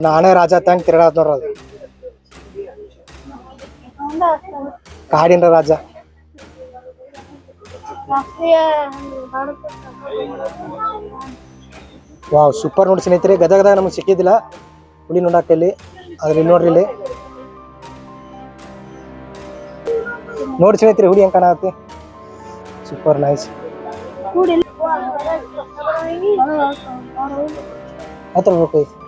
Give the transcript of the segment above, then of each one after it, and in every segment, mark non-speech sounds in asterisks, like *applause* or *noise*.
ನಾನೇ ರಾಜ ತಂಗ್ ತಿರುಗಾಡ್ ನೋಡ್ರಿ ಅದು ಕಾಡಿನ ರಾಜ ವಾವ್ ಸೂಪರ್ ನೋಡಿ ಸ್ನೇಹಿತರೆ ಗದಗದಾಗ ನಮಗೆ ಸಿಕ್ಕಿದ್ದಿಲ್ಲ ಹುಲಿ ನೋಡಕ್ಕೆ ಇಲ್ಲಿ ಆದ್ರೆ ಇಲ್ಲಿ ನೋಡ್ರಿ ಇಲ್ಲಿ ನೋಡಿ ಸ್ನೇಹಿತರೆ ಹುಳಿ ಹೆಂಗ್ ಕಾಣತ್ತೆ ಸೂಪರ್ ನೈಸ್ ಹತ್ರ ಬರ್ಬೇಕು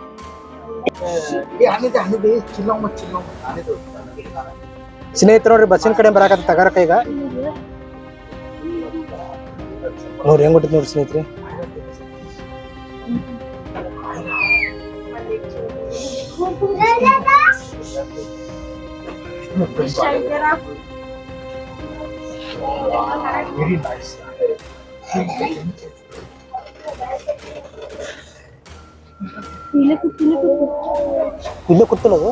ಸ್ನೇಹಿತರು ನೋಡ್ರಿ ಬಸ್ಸಿನ ಕಡೆ ಬರಾಕತ್ತ ತಗಾರಕ ಈಗ? ನೋಡ್ರಿ ಹೆಂಗ್ ನೋಡ್ರಿ ಸ್ನೇಹಿತರೆ? ಇಲ್ಲಿ ಕೂತು ಇಲ್ಲಿ ಕೂತು ಕೂತಿಲ್ಲ ಅದು.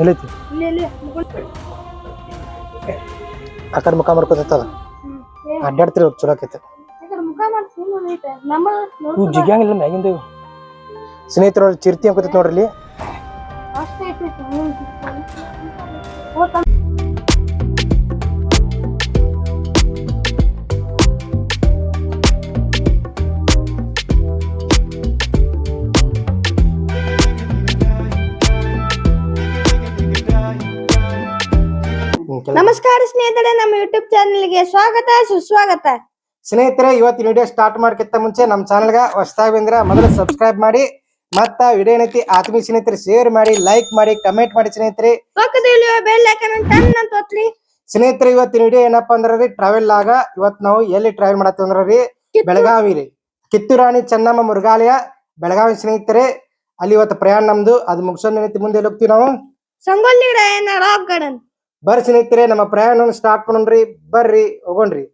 ಎಲ್ಲೈತಿ ಆ ಕಡೆ ಮುಖ ಮಾಡ್ಕೊತೈತದ ಅಡ್ಡಾಡ್ತಿರ ಚಲೋ ಆಕೈತೆ. ಇವು ಜಿಗ್ಯಾಂಗಿಲ್ಲ ಮ್ಯಾಗಿಂದ ಇವು. ಸ್ನೇಹಿತರು ಚಿರ್ತಿ ಅಂಕೋತೈತಿ ನೋಡ್ರಿ ನಮಸ್ಕಾರ ಸ್ನೇಹಿತರೆ, ನಮ್ಮ ಯೂಟ್ಯೂಬ್ ಚಾನೆಲ್ಗೆ ಸ್ವಾಗತ, ಸುಸ್ವಾಗತ. ಸ್ನೇಹಿತರೆ, ಇವತ್ತಿನ ವಿಡಿಯೋ ಸ್ಟಾರ್ಟ್ ಮಾಡ್ಕಿಂತ ಮುಂಚೆ ನಮ್ಮ ಚಾನಲ್ಗೆ ಹೊಸದಾಗಿ ಬಂದ್ರೆ ಮೊದಲು ಸಬ್ಸ್ಕ್ರೈಬ್ ಮಾಡಿ. ಮತ್ತ ವಿಡಿಯೋ ಏನೈತಿ ಆತ್ಮೀಯ ಸ್ನೇಹಿತರೆ ಶೇರ್ ಮಾಡಿ ಲೈಕ್ ಮಾಡಿ ಕಮೆಂಟ್ ಮಾಡಿ ಸ್ನೇಹಿತರೆ. ಪಕ್ಕದಲ್ಲಿ ಬೆಲ್ ಐಕಾನ್ ಅಂತ ಒತ್ಲಿ ಸ್ನೇಹಿತರೆ ಇವತ್ತಿನ ವಿಡಿಯೋ ಏನಪ್ಪಾ ಅಂದ್ರ ರೀ ಟ್ರಾವೆಲ್ ಆಗ ಇವತ್ ನಾವು ಎಲ್ಲಿ ಟ್ರಾವೆಲ್ ಮಾಡತ್ತೀವಿ ಅಂದ್ರ ರೀ ಬೆಳಗಾವಿ ರೀ. ಕಿತ್ತೂರಾಣಿ ಚೆನ್ನಮ್ಮ ಮೃಗಾಲಯ ಬೆಳಗಾವಿ ಸ್ನೇಹಿತರೆ. ಅಲ್ಲಿ ಇವತ್ತು ಪ್ರಯಾಣ ನಮ್ದು. ಅದು ಮುಗಿಸೋಣ ಏನೈತಿ ಮುಂದೆ ಎಲ್ಲಿ ಹೋಗ್ತೀವಿ ನಾವು? ಸಂಗೊಳ್ಳಿ ರಾಯಣ್ಣ ರಾಕ್ ಗಾರ್ಡನ್ ಬರ್ರಿ ಸ್ನೇಹಿತರೆ ನಮ್ಮ ಪ್ರಯಾಣವನ್ನು ಸ್ಟಾರ್ಟ್ ಮಾಡೋಣ್ರಿ ಬರ್ರಿ ಹೋಗೋಣ್ರಿ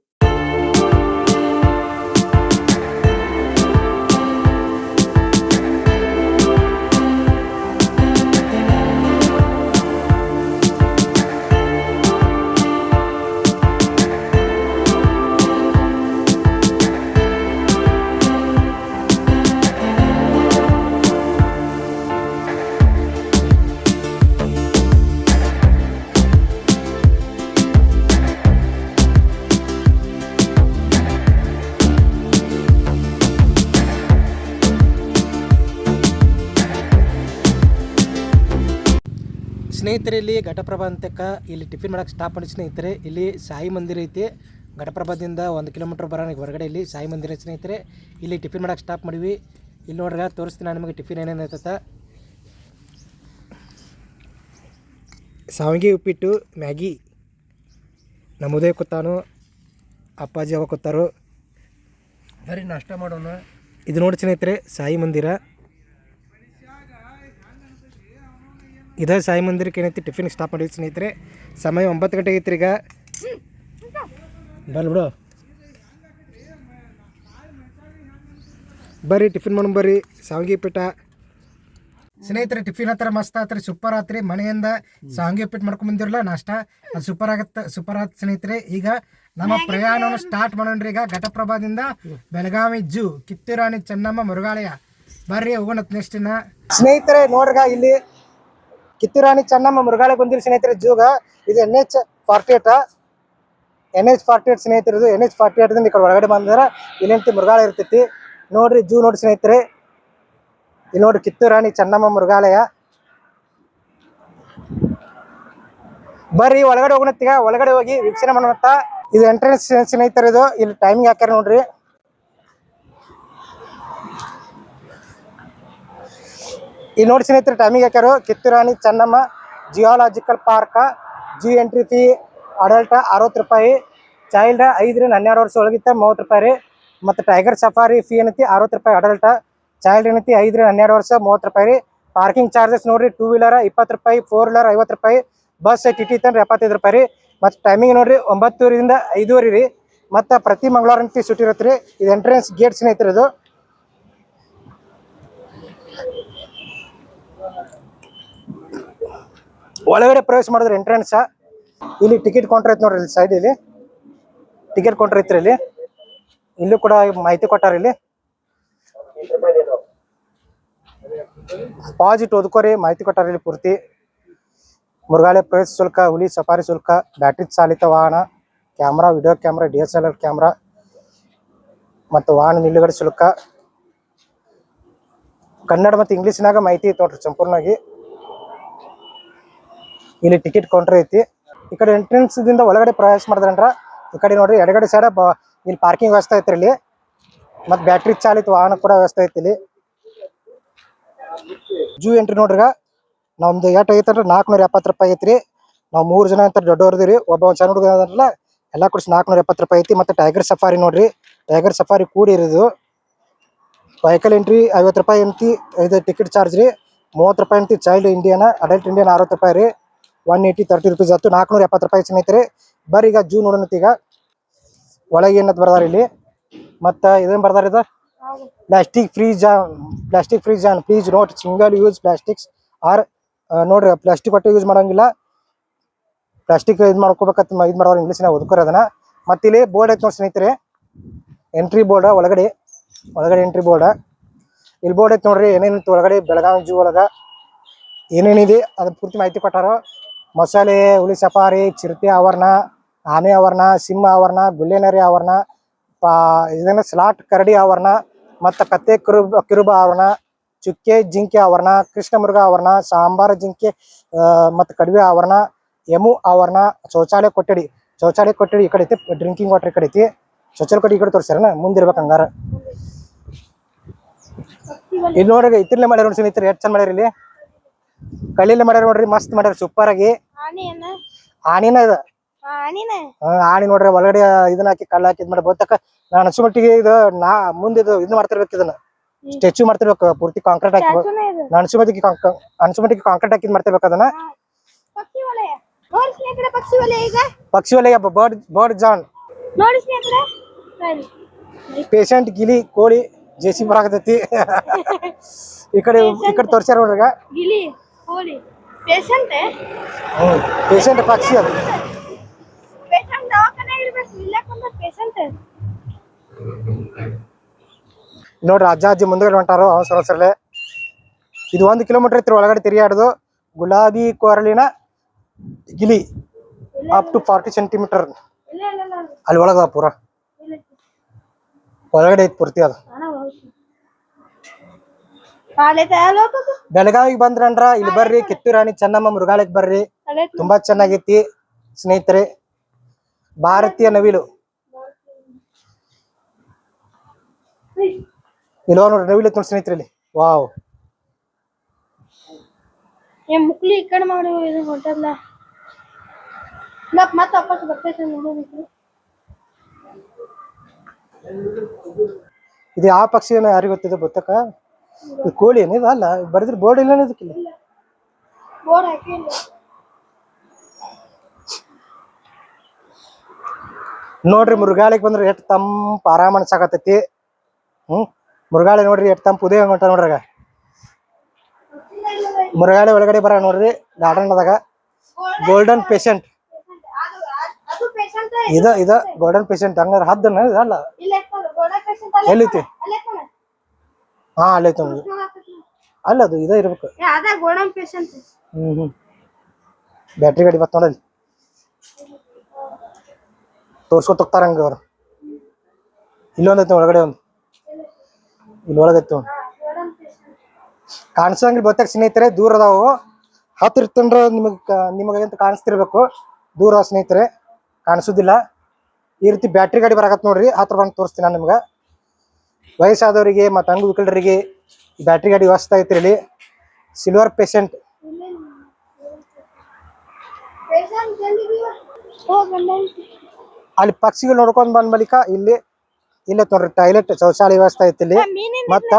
ಸ್ನೇಹಿತರೆ ಇಲ್ಲಿ ಘಟಪ್ರಭಾ ಅಂತಕ್ಕ ಇಲ್ಲಿ ಟಿಫಿನ್ ಮಾಡಕ್ಕೆ ಸ್ಟಾಪ್ ಮಾಡಿ ಸ್ನೇಹಿತರೆ, ಇಲ್ಲಿ ಸಾಯಿ ಮಂದಿರ ಐತಿ. ಘಟಪ್ರಭಾದಿಂದ ಒಂದು ಕಿಲೋಮೀಟ್ರ್ ಬರೋ ಹೊರಗಡೆ ಇಲ್ಲಿ ಸಾಯಿ ಮಂದಿರ ಸ್ನೇಹಿತರೆ. ಇಲ್ಲಿ ಟಿಫಿನ್ ಮಾಡಕ್ಕೆ ಸ್ಟಾಪ್ ಮಾಡಿವಿ. ಇಲ್ಲಿ ನೋಡ್ರಿ ತೋರಿಸ್ತೀನಿ ನಾನು ನಿಮಗೆ ಟಿಫಿನ್ ಏನೇನು ಐತತ ಸಾವಿಗೆ ಉಪ್ಪಿಟ್ಟು, ಮ್ಯಾಗಿ. ನಮ್ಮದೇ ಉದಯ ಕೂತಾನು ಅಪ್ಪಾಜಿ ಅವ ಕೂತಾರು ಬರೀ ನಾಷ್ಟ ಮಾಡೋಣ. ಇದು ನೋಡಿ ಸ್ನೇಹಿತರೆ, ಸಾಯಿ ಮಂದಿರ. ಇದೇ ಸಾಯಿ ಮಂದಿರಕ್ಕೆ ಏನೈತಿ ಟಿಫಿನ್ ಸ್ಟಾಪ್ ಮಾಡಿದ್ವಿ ಸ್ನೇಹಿತರೆ. ಸಮಯ ಒಂಬತ್ತು ಗಂಟೆ ಐತ್ರಿ ಈಗ. ಬಲ್ ಬಿಡು. ಬರ್ರಿ ಟಿಫಿನ್ ಮಾಡೋಣ ಬರ್ರಿ. ಸಾವಂಗಿ ಪೀಠ ಸ್ನೇಹಿತರೆ ಟಿಫಿನ್ ಹತ್ರ ಮಸ್ತ್ ಆತ್ರಿ ಸೂಪರ್ ಆತ್ರಿ. ಮನೆಯಿಂದ ಸಾವಂಗಿ ಪೀಠ ಮಾಡ್ಕೊಂಡ್ ಬಂದಿರಲ್ಲ ನಾಷ್ಟ. ಅದು ಸೂಪರ್ ಆಗತ್ತ ಸೂಪರ್ ಆತ್ ಸ್ನೇಹಿತರೆ. ಈಗ ನಮ್ಮ ಪ್ರಯಾಣವನ್ನು ಸ್ಟಾರ್ಟ್ ಮಾಡೋಣ್ರಿ ಈಗ. ಘಟಪ್ರಭಾದಿಂದ ಬೆಳಗಾವಿ ಜೂ ಕಿತ್ತೂರಾಣಿ ಚೆನ್ನಮ್ಮ ಮೃಗಾಲಯ ಬರ್ರಿ ಹೋಗೋಣ ನೆಕ್ಸ್ಟ್ ಇನ್ನ. ಸ್ನೇಹಿತರೆ ನೋಡ್ರಿಗ ಇಲ್ಲಿ ಕಿತ್ತೂರಾಣಿ ಚೆನ್ನಮ್ಮ ಮೃಗಾಲಯ ಬಂದಿರಿ ಸ್ನೇಹಿತರೆ ಜೂಗ ಇದು N H forty eight N H forty eight ಸ್ನೇಹಿತರೆ, ಇದು ಎನ್ ಎಚ್ ಫಾರ್ಟಿ ಏಟ್ ಈ ಕಡೆ ಒಳಗಡೆ ಬಂದ್ರೆ. ಇಲ್ಲೆಂತಿ ಮೃಗಾಲಯ ಇರ್ತೈತಿ. ನೋಡ್ರಿ, ಜೂ ನೋಡಿ ಸ್ನೇಹಿತರೆ. ಇಲ್ಲಿ ನೋಡ್ರಿ ಕಿತ್ತೂರಾಣಿ ಚೆನ್ನಮ್ಮ ಮೃಗಾಲಯ. ಬರ್ರಿ, ಒಳಗಡೆ ಹೋಗೋಣತ್ತೀಗ. ಒಳಗಡೆ ಹೋಗಿ ವೀಕ್ಷಣೆ ಮಾಡೋಣ ಇದು ಎಂಟ್ರೆನ್ಸ್ ಸ್ನೇಹಿತರೆ, ಇದು. ಇಲ್ಲಿ ಟೈಮಿಂಗ್ ಹಾಕ್ಯಾರ ನೋಡ್ರಿ. ಇಲ್ಲಿ ನೋಡಿ ಸ್ನೇಹಿತರೆ, ಟೈಮಿಂಗ್ ಹಾಕ್ಯಾರು ಕಿತ್ತೂರಾಣಿ, ಚೆನ್ನಮ್ಮ ಜಿಯಾಲಾಜಿಕಲ್ ಪಾರ್ಕ ಜಿ ಎಂಟ್ರಿ ಫೀ ಅಡಲ್ಟ್ ಅರವತ್ತು ರೂಪಾಯಿ. ಚೈಲ್ಡ್ ಐದರಿಂದ ಹನ್ನೆರಡು ವರ್ಷ ಒಳಗಿತ್ತ ಮೂವತ್ತು ರೂಪಾಯಿ ರೀ. ಮತ್ತು ಟೈಗರ್ ಸಫಾರಿ ಫೀ ಏನೈತಿ? ಅರವತ್ತು ರೂಪಾಯಿ ಅಡಲ್ಟ ಚೈಲ್ಡ್ ಏನೈತಿ? ಐದರಿಂದ ಹನ್ನೆರಡು ವರ್ಷ ಮೂವತ್ತು ರೂಪಾಯಿ ರೀ. ಪಾರ್ಕಿಂಗ್ ಚಾರ್ಜಸ್ ನೋಡ್ರಿ ಟೂ ವೀಲರ್ ಇಪ್ಪತ್ತು ರೂಪಾಯಿ ಫೋರ್ ವೀಲರ್ ಐವತ್ತು ರೂಪಾಯಿ. ಬಸ್ ಟಿ ಟಿ ತಂದ್ರೆ ಎಪ್ಪತ್ತೈದು ರೂಪಾಯಿ ರೀ. ಮತ್ತು ಟೈಮಿಂಗ್ ನೋಡ್ರಿ, ಒಂಬತ್ತೂರಿಂದ ಐದೂವರೆ ರೀ. ಮತ್ತು ಪ್ರತಿ ಮಂಗಳವಾರ ಅಂತ ಸುಟ್ಟಿ ಇರುತ್ತೆ ರೀ. ಇದು ಎಂಟ್ರೆನ್ಸ್ ಗೇಟ್ ಸ್ನೇಹಿತರೆ ಇದು. ಒಳಗಡೆ ಪ್ರವೇಶ ಮಾಡಿದ್ರೆ ಎಂಟ್ರೆನ್ಸ್ ಇಲ್ಲಿ ಟಿಕೆಟ್ ಕೌಂಟರ್ ಐತಿ ನೋಡ್ರಿ ಇಲ್ಲಿ ಸೈಡ್ ಇಲ್ಲಿ. ಟಿಕೆಟ್ ಕೌಂಟರ್ ಐತ್ರಿ ಇಲ್ಲಿ. ಇಲ್ಲೂ ಕೂಡ ಮಾಹಿತಿ ಕೊಟ್ಟಾರ ಇಲ್ಲಿ. ಪಾಸಿಟ್ ಓದ್ಕೋರಿ, ಮಾಹಿತಿ ಕೊಟ್ಟಾರ ಇಲ್ಲಿ ಪೂರ್ತಿ. ಮುರುಗಾಳೆ ಪ್ರವೇಶ ಶುಲ್ಕ, ಹುಲಿ ಸಫಾರಿ ಶುಲ್ಕ, ಬ್ಯಾಟ್ರಿ ಚಾಲಿತ ವಾಹನ, camera, video camera, D S L R camera, ಮತ್ತು ವಾಹನ ನಿಲುಗಡೆ ಶುಲ್ಕ. ಕನ್ನಡ ಮತ್ತು ಇಂಗ್ಲೀಷ್ನಾಗ ಮಾಹಿತಿ ಐತಿ ಸಂಪೂರ್ಣವಾಗಿ. ಇಲ್ಲಿ ಟಿಕೆಟ್ ಕೌಂಟರ್ ಐತಿ. ಈ ಕಡೆ ಎಂಟ್ರೆನ್ಸ್ ದಿಂದ ಒಳಗಡೆ ಪ್ರವೇಶ ಮಾಡಿದ್ರಂದ್ರ ಈ ಕಡೆ ನೋಡ್ರಿ ಎಡಗಡೆ ಸೈಡ್ ಇಲ್ಲಿ ಪಾರ್ಕಿಂಗ್ ವ್ಯವಸ್ಥೆ ಐತ್ರಿ ಇಲ್ಲಿ. ಮತ್ ಬ್ಯಾಟ್ರಿ ಚಾಲಿತ ವಾಹನ ಕೂಡ ವ್ಯವಸ್ಥೆ ಐತಿ ಇಲ್ಲಿ. ಜೂ ಎಂಟ್ರಿ ನೋಡ್ರಿಗ, ನಮ್ದು ಏಟ್ ಐತಂದ್ರೆ ನಾಲ್ಕುನೂರ ಎಪ್ಪತ್ತು ರೂಪಾಯಿ ಐತ್ರಿ. ನಾವು ಮೂರು ಜನ ಅಂತ ದೊಡ್ಡವ್ರದಿರಿ ಒಬ್ಬ ಒಂದ್ ಸಣ್ಣ ಹುಡುಗ ಅದಾರಲ್ಲ ಎಲ್ಲಾ ಕೂಡಿಸಿ ನಾಲ್ಕುನೂರ ಎಪ್ಪತ್ತು ರೂಪಾಯಿ ಐತಿ. ಮತ್ತೆ ಟೈಗರ್ ಸಫಾರಿ ನೋಡ್ರಿ. ಟೈಗರ್ ಸಫಾರಿ ಕೂಡಿ ಇರೋದು. ವೆಹಿಕಲ್ ಎಂಟ್ರಿ ಐವತ್ತು ರೂಪಾಯಿ ಎಂತಿ ಇದು ಟಿಕೆಟ್ ಚಾರ್ಜ್ ರೀ. ಮೂವತ್ತು ರೂಪಾಯಿ ಎಂತಿ ಚೈಲ್ಡ್ ಇಂಡಿಯನ್ ಅಡಲ್ಟ್ ಇಂಡಿಯನ್ ಅರವತ್ತು ರೂಪಾಯಿ ರೀ. ಒನ್ ಏಯ್ಟಿ ತರ್ಟಿ ರುಪೀಸ್ ಆಯ್ತು ನಾಲ್ಕುನೂರ ಎಪ್ಪತ್ತು ರೂಪಾಯಿ ಸ್ನೇಹಿತರೆ. ಬರ್ರಿ ಈಗ ಜೂ ನೋಡೋಣ ಈಗ. ಒಳಗೆ ಏನಂತ ಬರ್ದಾರ ಇಲ್ಲಿ? ಮತ್ತ ಇದೇನು ಬರ್ದಾರ ಇದು? Plastic free zone plastic free zone please note single use plastics are ನೋಡ್ರಿ ಪ್ಲಾಸ್ಟಿಕ್ ಒಟ್ಟು ಯೂಸ್ ಮಾಡಂಗಿಲ್ಲ. ಪ್ಲಾಸ್ಟಿಕ್ ಇದು ಮಾಡ್ಕೋಬೇಕಂತ ಇದು ಮಾಡೋರು ಇಂಗ್ಲೀಷ್ನಾಗ ಓದ್ಕೋರಿ ಅದನ್ನ. ಮತ್ತೆ ಇಲ್ಲಿ ಬೋರ್ಡ್ ಐತೆ ನೋಡಿ ಸ್ನೇಹಿತರೆ. ಎಂಟ್ರಿ ಬೋರ್ಡ್ ಒಳಗಡೆ. ಒಳಗಡೆ ಎಂಟ್ರಿ ಬೋರ್ಡ್ ಇಲ್ಲಿ ಬೋರ್ಡ್ ಐತೆ ನೋಡ್ರಿ ಏನೇನಿತ್ತು ಒಳಗಡೆ? ಬೆಳಗಾವಿ ಜೂ ಒಳಗ. ಏನೇನಿದೆ ಅದ್ರ ಪೂರ್ತಿ ಮಾಹಿತಿ ಕೊಟ್ಟಾರ. ಮೊಸಳೆ ಹುಲಿ ಸಫಾರಿ, ಚಿರತೆ ಆವರಣ, ಆನೆ ಆವರಣ, ಸಿಂಹ ಆವರಣ ಗುಲ್ಲೆನರಿ ಆವರಣ ಇದನ್ನ ಸ್ಲಾಟ್ ಕರಡಿ ಆವರಣ, ಮತ್ತು ಕತ್ತೆ ಕಿರು ಕಿರುಬ ಆವರಣ, ಚುಕ್ಕೆ, ಜಿಂಕೆ ಆವರಣ ಕೃಷ್ಣ ಮೃಗ ಆವರಣ, ಸಾಂಬಾರ, ಜಿಂಕೆ ಮತ್ತು ಕಡಿವೆ ಆವರಣ ಯಮು ಆವರಣ, ಶೌಚಾಲಯ ಕೊಠಡಿ ಶೌಚಾಲಯ ಕೊಠಡಿ ಈ ಕಡೆ ಐತಿ ಡ್ರಿಂಕಿಂಗ್ ವಾಟರ್ ಈ ಕಡೆ ಐತಿ. ಶೌಚಾಲಯ ಕೊಠಡಿ ಈ ಕಡೆ ತೋರಿಸ್ಯಾರನ ಮುಂದಿರ್ಬೇಕು ಹಂಗಾರ. ಇಲ್ಲಿ ನೋಡ್ರಿ, ಇತ್ತಿರ್ಲೆ ಮಾಡ್ಯಾರ ನೋಡಿ ಸ್ನೇಹಿತರೆ, ಎಷ್ಟು ಚಂದ ಮಾಡ್ಯಾರ ಇಲ್ಲಿ? ಕಲ್ಲಿಲೆ ಮಾಡ್ಯಾರ ನೋಡ್ರಿ ಮಸ್ತ್ ಮಾಡ್ಯಾರ ಸೂಪರ್ ಆಗಿ. ಆನಿನ ಆ, ಆನಿ ನೋಡ್ರಿ ಒಳಗಡೆ ಇದನ್ನ ಹಾಕಿ ಕಳ್ಳ ಹಾಕಿ ಇದ್ ಮಾಡಿ ಬಹುತೇಕ ನಾನು ಅನ್ಸು ಮಟ್ಟಿಗೆ ಇದು ನಾ ಮುಂದೆ ಇದು ಇದು ಮಾಡ್ತಿರ್ಬೇಕು ಇದನ್ನ. ಸ್ಟ್ಯಾಚು ಮಾಡ್ತಿರ್ಬೇಕು ಪೂರ್ತಿ ಕಾಂಕ್ರೀಟ್ ಹಾಕಿ. ನಾನು ಅನ್ಸು ಮಟ್ಟಿಗೆ ಅನ್ಸು ಮಟ್ಟಿಗೆ ಕಾಂಕ್ರೀಟ್ ಹಾಕಿ ಇದ್ ಮಾಡ್ತಿರ್ಬೇಕು ಅದನ್ನ. ಪಕ್ಷಿ ವಲಯ. Bird bird zone. ಪೇಷಂಟ್ ಗಿಲಿ ಕೋಳಿ ಜೆಸಿ ಬರಾಕತೈತಿ *laughs* ಈ ಕಡೆ ಈ ಕಡೆ ತೋರ್ಸ್ಯಾರ ನೋಡ್ರಿ ಗಿಲಿ. ಕೋಳಿ ಪೇಷಂಟ್? ಪೇಷಂಟ್ ಪಕ್ಷಿ ಅದು. ಪೇಷಂಟ್ ದವಾಖಾನೆ ಇರ್ಬೇಕು ಪೇಷಂಟ್? ನೋಡ್ರಿ ಅಜ್ಜ ಅಜ್ಜಿ ಮುಂದ್ಗಡೆ ಹೊಂಟಾರು ಅವಸರ ಇದು ಒಂದು ಕಿಲೋಮೀಟರ್ ಇತ್ತು ಒಳಗಡೆ ತಿರುಗಾಡೋದು ಗುಲಾಬಿ ಕೊರಳಿನ ಗಿಲಿ ಅಪ್ ಟು ಫಾರ್ಟಿ ಸೆಂಟಿಮೀಟರ್ ಅಲ್ಲಿ ಒಳಗದ ಪೂರ. ಒಳಗಡೆ ಐತಿ ಪೂರ್ತಿ ಅದು. ಬೆಳಗಾವಿಗೆ ಬಂದ್ರನ್ರ ಇಲ್ಲಿ ಬರ್ರಿ ಕಿತ್ತೂರು ರಾಣಿ ಚೆನ್ನಮ್ಮ ಮೃಗಾಲಯಕ್ಕೆ ಬರ್ರಿ. ತುಂಬಾ ಚೆನ್ನಾಗೈತಿ ಸ್ನೇಹಿತರೆ. ಭಾರತೀಯ ನವಿಲು. ಇಲ್ಲಿ ನೋಡ್ರಿ ನವಿಲು ನೋಡಿ ಸ್ನೇಹಿತರೆ ಇಲ್ಲಿ. ವಾವ್. ಮುಕ್ಲಿ ಈ ಕಡೆ ಮಾಡಿ ಇದು ಹೊಂಟದ್ಲ ಮತ್ ಮತ್ತೆ ವಾಪಸ್ ಬರ್ತೈತೆ ನೋಡೋದಕ್ಕೆ ಇದು ಯಾವ ಪಕ್ಷಿ ಯಾರಿಗೊತ್ತಿದೆ ಬತ್ತಕ್ಕ ಗೊತ್ತಿದೆ ಗೊತ್ತಕ್ಕ? ಇದು ಕೋಳಿ ಏನಿದ ಅಲ್ಲ ಬರೆದ್ರೆ ಬೋರ್ಡ್ ಇಲ್ಲ ಇದಕ್ಕಿಲ್ಲ ಬೋರ್ಡ್ ಹಾಕಿಲ್ಲ ನೋಡ್ರಿ ಮೃಗಾಳಿಗೆ ಬಂದ್ರೆ ಎಷ್ಟು ತಂಪ ಆರಾಮ ಅನ್ಸಾಕತ್ತೈತಿ ಹ್ಮ್? ಮೃಗಾಳಿ ನೋಡ್ರಿ ಎಷ್ಟು ತಂಪು ಉದಯ ಹೊಂಟ ನೋಡ್ರಾಗ ಮೃಗಾಳಿ ಒಳಗಡೆ ಬರ ನೋಡ್ರಿ ಗಾರ್ಡನ್ದಾಗ ಗೋಲ್ಡನ್ ಪೇಷಂಟ್ ಇದ ಇದ ಗೋಲ್ಡನ್ ಪೇಷಂಟ್ ಹಂಗಾರ ಹದ್ದನ? ಅಲ್ಲ. ಎಲ್ಲೈತಿ ಹಾ ಅಲ್ಲೇ ನೋಡಿ ಅಲ್ಲ ಅದು ಇದ ಇರ್ಬೇಕು. ಅದ ಪೇಷಂಟ್ ಹ್ಮ್ ಹ್ಮ್. ಬ್ಯಾಟ್ರಿ ಗಾಡಿ ಬತ್ ನೋಡಲ್ಲಿ. ತೋರ್ಸ್ಕೊತ ಹೋಗ್ತಾರ ಹಂಗ ಅವ್ರು. ಇಲ್ಲೊಂದ್ ಐತಿ ಒಳಗಡೆ ಒಂದು. ಇಲ್ಲಿ ಒಳಗೈತಿ ಒಂದು ಕಾಣಿಸಂಗಿಲ್ಲ ಗೊತ್ತಾಗ ಸ್ನೇಹಿತರೆ ದೂರ ಅದಾವು. ಹತ್ರ ಇರ್ತಂದ್ರ ನಿಮಗ್ ನಿಮಗೆ ಅಂತ ಕಾಣಿಸ್ತಿರ್ಬೇಕು. ದೂರ ಸ್ನೇಹಿತರೆ ಕಾಣಿಸೋದಿಲ್ಲ. ಈ ರೀತಿ ಬ್ಯಾಟ್ರಿ ಗಾಡಿ ಬರಾಕತ್ ನೋಡ್ರಿ ಹತ್ರ ಬಂದು ತೋರಿಸ್ತೀನಿ ನಾನು ನಿಮ್ಗೆ. ವಯಸ್ಸಾದವರಿಗೆ ಮತ್ತು ಅಂಗವಿಕಲರಿಗೆ ಬ್ಯಾಟ್ರಿ ಗಾಡಿ ವ್ಯವಸ್ಥೆ ಐತ್ರಿ ಇಲ್ಲಿ. ಸಿಲ್ವರ್ ಪೇಷಂಟ್ ಅಲ್ಲಿ ಪಕ್ಷಿಗಳು ನೋಡ್ಕೊಂಡ್ ಬಂದ ಬಳಿಕ ಇಲ್ಲಿ ಇಲ್ಲೇ ತೋರಿ ಟಾಯ್ಲೆಟ್ ಶೌಚಾಲಯ ವ್ಯವಸ್ಥೆ ಐತಿ ಇಲ್ಲಿ. ಮತ್ತ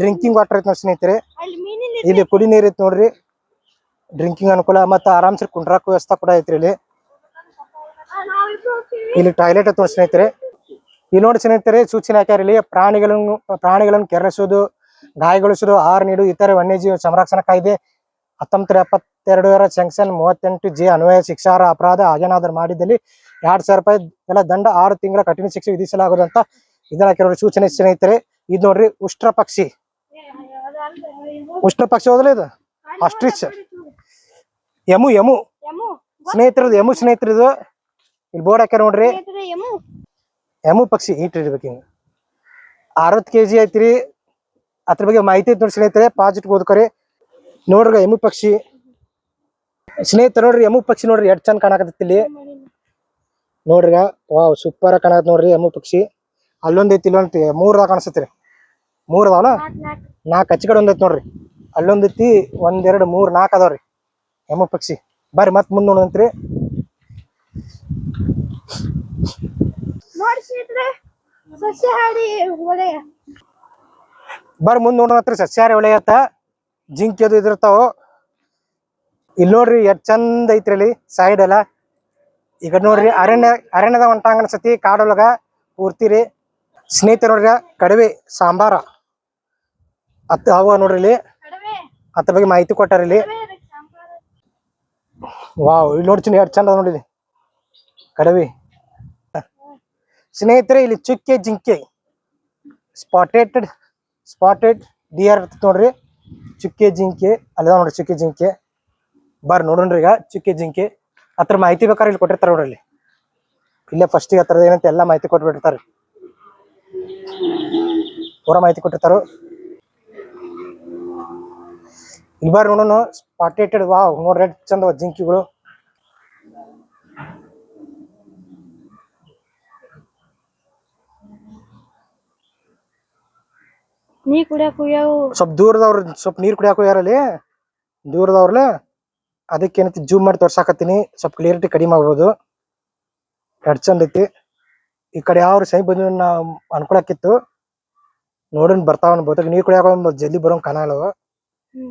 ಡ್ರಿಂಕಿಂಗ್ ವಾಟರ್ ಐತಿ ನೋಡಿ ಸ್ನೇಹಿತರೆ ಇಲ್ಲಿ ಕುಡಿ ನೀರ್ ಐತಿ ನೋಡ್ರಿ. ಡ್ರಿಂಕಿಂಗ್ ಅನುಕೂಲ ಮತ್ತ ಆರಾಮ್ಸೆ ಕುಂಡ್ರಾಕ ವ್ಯವಸ್ಥೆ ಕೂಡ ಐತ್ರಿ ಇಲ್ಲಿ. ಇಲ್ಲಿ ಟಾಯ್ಲೆಟ್ ಐತಿ ನೋಡಿ ಸ್ನೇಹಿತರೆ ಇಲ್ಲಿ ನೋಡಿ ಸ್ನೇಹಿತರೆ ಸೂಚನೆ ಹಾಕ್ಯಾರಲ್ಲಿ ಪ್ರಾಣಿಗಳನ್ನು ಪ್ರಾಣಿಗಳನ್ನು ಕೆರಳಿಸುವುದು ಗಾಯಗೊಳಿಸುವುದು ಆಹಾರ ನೀಡು ಇತರೆ ವನ್ಯಜೀವಿ ಸಂರಕ್ಷಣಾ ಕಾಯ್ದೆ ಹತ್ತೊಂಬತ್ತರ ಎಪ್ಪತ್ತೆರಡರ ಸೆಂಕ್ಷನ್ ಮೂವತ್ತೆಂಟು ಜಿ ಅನ್ವಯ ಶಿಕ್ಷಾರ ಅಪರಾಧ ಆಜನಾದರ ಮಾಡಿದಲ್ಲಿ ಎರಡ್ ಸಾವಿರ ರೂಪಾಯಿ ಎಲ್ಲ ದಂಡ ಆರು ತಿಂಗಳ ಕಠಿಣ ಶಿಕ್ಷೆ ವಿಧಿಸಲಾಗುವುದಂತ ಇದನ್ನ ಕೆಲವರು ಸೂಚನೆ ಸ್ನೇಹಿತರೆ. ಇದು ನೋಡ್ರಿ ಉಷ್ಟ್ರ ಪಕ್ಷಿ. ಉಷ್ಟ್ರ ಪಕ್ಷಿ ಹೋದಲ್ಲ ಇದು? ಅಸ್ಟ್ರಿಚ್ ಯಮು ಯಮು ಯಮು ಸ್ನೇಹಿತರದು ಯಮು ಸ್ನೇಹಿತರದು ಇಲ್ಲಿ ಬೋರ್ಡ್ ಹಾಕ್ಯಾರ ನೋಡ್ರಿ. ಯಮು ಪಕ್ಷಿ ಈಟ್ ಇರ್ಬೇಕು ಹಿಂಗ ಅರವತ್ತು ಕೆ ಜಿ ಐತ್ರಿ ಅದ್ರ ಬಗ್ಗೆ ಮಾಹಿತಿ ನೋಡಿ ಸ್ನೇಹಿತರೆ ಪಾಸಿಟಿವ್ ಓದ್ಕೊರಿ. ನೋಡ್ರಿ ಯಮು ಪಕ್ಷಿ. ಸ್ನೇಹಿತರು, ನೋಡ್ರಿ ಯಮು ಪಕ್ಷಿ ನೋಡ್ರಿ ಎಷ್ಟ್ ಚಂದ ಕಾಣಕತ್ತೈತಿ ಇಲ್ಲಿ. ನೋಡ್ರಿ ವಾವ್ ಸೂಪರ್ ಕಾಣಕತ್ ನೋಡ್ರಿ ಯಮು ಪಕ್ಷಿ. ಅಲ್ಲೊಂದ್ ಐತಿ, ಇಲ್ಲೊಂದ್ ಮೂರ್ ಕಾಣಿಸ್ತೈತ್ರಿ ಮೂರ್ ಅದಾವಲ್ಲ? ನಾಲ್ಕು ಹಚ್ಚ ಕಡೆ ಒಂದೈತಿ ನೋಡ್ರಿ. ಅಲ್ಲೊಂದ್ ಐತಿ ಒಂದೆರಡು ಮೂರ್ ನಾಲ್ಕು ಅದಾವ್ರಿ ಯಮು ಪಕ್ಷಿ. ಬರ್ರಿ ಮತ್ತೆ ಮುಂದೆ ನೋಡಂತ್ರಿ ನೋಡಿ ಸಸ್ಯಹಾರಿ ಹತ್ರ ಬರ್ರಿ ಮುಂದ್ ನೋಡೋಣ ಸಸ್ಯಾಹಾರಿ ಒಳ್ಳೆಯತ್ತ ಜಿಂಕಿ ಅದು ಇದಿರ್ತಾವ ಇಲ್ಲಿ ನೋಡ್ರಿ ಎಷ್ಟ್ ಚಂದ ಐತ್ರಿ ಇಲ್ಲಿ ಸೈಡ್ ಎಲ್ಲ. ಈಗ ನೋಡ್ರಿ ಅರಣ್ಯ ಅರಣ್ಯದ ಹೊಂಟಾಂಗ ಅನ್ಸತಿ ಕಾಡೊಳಗ ಪೂರ್ತಿ ರೀ. ಸ್ನೇಹಿತರು ನೋಡ್ರಿ ಕಡವೆ ಸಾಂಬಾರ. ಅತ್ ಅವ ನೋಡ್ರಿ ಇಲ್ಲಿ. ಅತ್ತ ಅದ್ರ ಬಗ್ಗೆ ಮಾಹಿತಿ ಕೊಟ್ಟಾರ ಇಲ್ಲಿ. ವಾವ್ ಇಲ್ಲಿ ನೋಡ್ತೀನಿ ಎಷ್ಟು ಚಂದ ನೋಡ್ರಿ ನೋಡಿ ಕಡವೆ. ಸ್ನೇಹಿತರೆ, ಇಲ್ಲಿ ಚುಕ್ಕೆ ಜಿಂಕೆ ಸ್ಪಾಟೆಡ್ ಸ್ಪಾಟೆಡ್ ಡಿಯರ್ ನೋಡ್ರಿ. ಚುಕ್ಕೆ ಜಿಂಕೆ ಅಲ್ಲದ ನೋಡ್ರಿ ಚುಕ್ಕೆ ಜಿಂಕೆ. ಬರ್ರಿ ನೋಡೋಣ್ರಿ ಈಗ, ಚುಕ್ಕೆ ಜಿಂಕೆ. ಅದ್ರ ಮಾಹಿತಿ ಬೇಕಾದ್ರೆ ಇಲ್ಲಿ ಕೊಟ್ಟಿರ್ತಾರೆ ನೋಡ್ರಿ ಇಲ್ಲಿ. ಇಲ್ಲೇ ಫಸ್ಟಿಗೆ ಹತ್ರದ ಏನಂತ ಎಲ್ಲ ಮಾಹಿತಿ ಕೊಟ್ಬಿಟ್ಟಿರ್ತಾರೆ. ಪೂರ ಮಾಹಿತಿ ಕೊಟ್ಟಿರ್ತಾರೋ. ಇಲ್ಲಿ ಬಾರ್ ನೋಡೋಣ ಸ್ಪಾಟೆಟೆಡ್ ವಾವ್, ನೋಡ್ರಿ ಚಂದ ಜಿಂಕಿಗಳು. ನೀ ಕುಡಿಯಕ್ ಹೋಗ್ಯಾವು. ಸ್ವಲ್ಪ ದೂರದವ್ರ ಸ್ವಲ್ಪ ನೀರ್ ಕುಡಿಯಾಕ ಯಾರಲ್ಲಿ ದೂರದವ್ರಲ್ಲ ಅದಕ್ಕೆ ಏನೈತಿ ಜೂಮ್ ಮಾಡಿ ತೋರ್ಸಾಕತ್ತೀನಿ. ಸ್ವಲ್ಪ ಕ್ಲಿಯರಿಟಿ ಕಡಿಮೆ ಆಗ್ಬೋದು. ಎಷ್ಟ್ ಚಂದ ಐತಿ. ಈ ಕಡೆ ಯಾವ ಸೈ ಬಂದ ನಾ ಅನ್ಕೊಳಕಿತ್ತು. ನೋಡೋಣ ಬರ್ತಾವ ಅನ್ಬೋದು. ನೀರ್ ಕುಡಿಯಾಕ ಜಲ್ದಿ ಬರೋಂಗ್ ಕಾಣಲ್ಲವ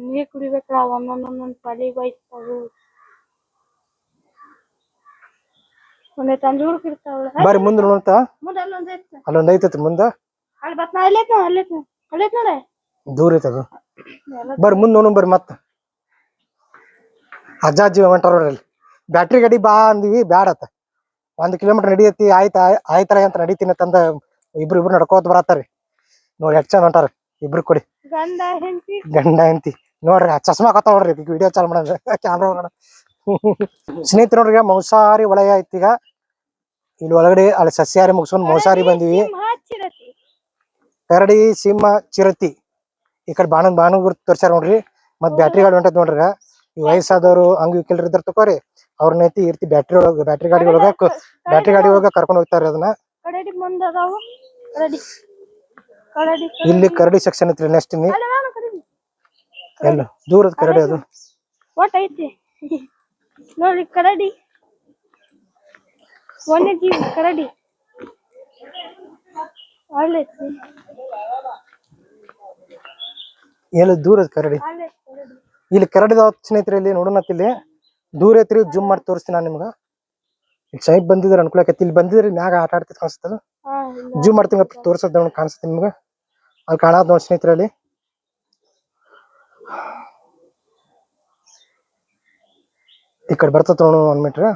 ನೀರ್ ಕುಡಿಬೇಕ್ರ ಒಂದೊಂದ್ ಒಂದೊಂದ್ ಪಲಿಗ್ ಹೋಯ್ತಾವು ಒಂದೇ ತಂಜೂರ್ಕ್ ಇರ್ತಾವಳ ಬರ್ರಿ ಮುಂದೆ ನೋಡಂತ. ಮುಂದೆ ಅಲ್ಲೊಂದ್ ಐತೆ. ಅಲ್ಲೊಂದ್ ಐತೈತಿ ಮುಂದ. ಅಲ್ಲಿ ಬತ್ ನಾ ಅಲ್ಲೈತ್ ನೋ ಅಲ್ಲೈತ್ ದೂರ ಐತದ ಅದು ಬರ್ರಿ ಮುಂದ್ ನೋಡೋಣ ಬರ್ರಿ ಮತ್ತ. ಅಜ್ಜ ಅಜ್ಜಿ ಹೊಂಟಾರ ಅಲ್ಲಿ. ಬ್ಯಾಟ್ರಿ ಗಾಡಿ ಬಾ ಅಂದಿವಿ ಬ್ಯಾಡತ್ತ ಒಂದ್ ಕಿಲೋಮೀಟರ್ ನಡಿಯತಿ ಆಯ್ತ ಆಯ್ತರ ಅಂತ ನಡಿತೀನಿ ತಂದ ಇಬ್ರು ಇಬ್ರು ನಡ್ಕೋತ ಬರತ್ತಾರಿ ನೋಡಿ ಎಷ್ಟ್ ಚಂದ ಹೊಂಟಾರ ಇಬ್ರು ಕೊಡಿ. ಗಂಡ ಹೆಂಡತಿ? ಗಂಡ ನೋಡ್ರಿ ಚಸ್ಮಾ ಕತ್ತ ನೋಡ್ರಿ ವಿಡಿಯೋ ಚಾಲ್ ಮಾಡೋಣ ಕ್ಯಾಮ್ರಾ ಒಳಗಡೆ ಸ್ನೇಹಿತರು ನೋಡ್ರಿ ಮೌಸಾರಿ ಒಳಗೆ ಐತಿ ಈಗ. ಇಲ್ಲಿ ಒಳಗಡೆ ಅಲ್ಲಿ ಸಸ್ಯಾರಿ ಮುಗಿಸ್ಕೊಂಡು ಮೌಸಾರಿ ಬಂದಿವಿ. ಕರಡಿ ಸಿಂಹ ಚಿರತಿ. ಈ ಕಡೆ ಬಾಣ ಬಾಣ ಗುರುತು ತೋರ್ಸ್ಯಾರ ನೋಡ್ರಿ. ಮತ್ ಬ್ಯಾಟ್ರಿ ಗಾಡಿ ಹೊಂಟದ್ ನೋಡ್ರಿ. ಈ ವಯಸ್ಸಾದವರು ಕೆಲ್ರಿ ಇದ್ರ ತಕೋರಿ. ಅವ್ರನ್ನ ಐತಿ ಇರ್ತಿ ಬ್ಯಾಟ್ರಿ ಒಳಗ ಬ್ಯಾಟ್ರಿ ಗಾಡಿ ಒಳಗ ಬ್ಯಾಟ್ರಿ ಗಾಡಿ ಒಳಗ ಕರ್ಕೊಂಡ್ ಹೋಗ್ತಾರ ಅದನ್ನ. ಇಲ್ಲಿ ಕರಡಿ ಸೆಕ್ಷನ್ ಐತ್ರಿ ನೆಕ್ಸ್ಟ್ ಎಲ್ಲ ದೂರದ ಕರಡಿ ಅದು. ಒಟ್ ಐತಿ. ನೋಡಿ ಕರಡಿ. ವನ್ಯಜೀವಿ ಕರಡಿ. ಅಲ್ಲೈತಿ ದೂರ ಕರಡಿ. ಇಲ್ಲಿ ಕರಡಿದ ಸ್ನೇಹಿತರೆ ಇಲ್ಲಿ ನೋಡೋಣ ಇಲ್ಲಿ. ದೂರ ಐತ್ರಿ ಜೂಮ್ ಮಾಡಿ ತೋರಿಸ್ತೀನಿ ನಾನು ನಿಮ್ಗ. ಈಗ ಸೈಡ್ ಅನುಕೂಲ ಆಕೈತಿ ಇಲ್ಲಿ ಬಂದಿದ್ರೆ ಮ್ಯಾಗ ಆಟ ಆಡ್ತೈತಿ ಕಾಣಿಸ್ತದ ಜೂಮ್ ಮಾಡ್ತೀನಿ ತೋರಿಸೋದ್ ನೋಡಿ ಕಾಣಿಸ್ತದೆ ನಿಮ್ಗ. ಅಲ್ಲಿ ಕಾಣದ್ ನೋಡಿ ಸ್ನೇಹಿತರೆ ಅಲ್ಲಿ ಈ ಕಡೆ ಬರ್ತದ ನೋಡು ಒಂದ್ ಮೀಟ್ರ್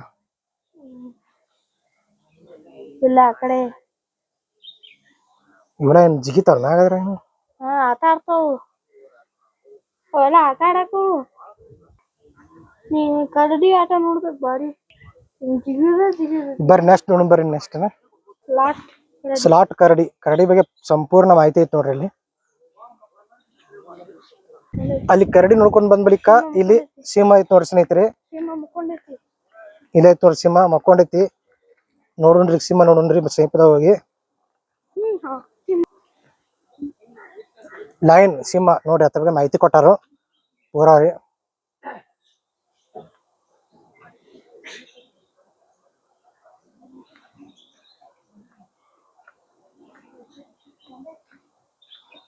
ಇಲ್ಲ ಆ ಕಡೆ ಇವಳ ಏನ್ ಜಿಗಿತಾವ ಮ್ಯಾಗಾದ್ರ ಹಾ ಆಟ ಆಡ್ತಾವು ಅವೆಲ್ಲ ಆಟ ಆಡಕು ನೀ ಕರಡಿ ಆಟ ನೋಡ್ಬೇಕು ಬಾರಿ. ಜಿಗಿದ ಜಿಗಿದ ಬರ್ರಿ ನೆಕ್ಸ್ಟ್ ನೋಡೋಣ ಬರ್ರಿ ನೆಕ್ಸ್ಟ್ ಲಾಸ್ಟ್ ಸ್ಲಾಟ್ ಕರಡಿ. ಕರಡಿ ಬಗ್ಗೆ ಸಂಪೂರ್ಣ ಮಾಹಿತಿ ಐತಿ ನೋಡ್ರಿ ಇಲ್ಲಿ ಅಲ್ಲಿ ಕರಡಿ ನೋಡ್ಕೊಂಡ್ ಬಂದ್ ಬಳಿಕ ಇಲ್ಲಿ ಸಿಂಹ ಐತಿ ನೋಡ್ರಿ ಸ್ನೇಹಿತರೆ. ಇಲ್ಲೈತಿ ಮುಕ್ಕೊಂಡೈತಿ. ಇಲ್ಲ ಐತಿ ನೋಡ್ರಿ ಸಿಂಹ ಮಕ್ಕೊಂಡೈತಿ. ನೋಡೋಣ್ರಿ ಸಿಂಹ ನೋಡೋಣ್ರಿ ಸಮೀಪದ ಹೋಗಿ ಲೈನ್ ಸಿಂಹ ನೋಡ್ರಿ ಅದ್ರ ಬಗ್ಗೆ ಮಾಹಿತಿ ಕೊಟ್ಟಾರು. ಪೂರಾ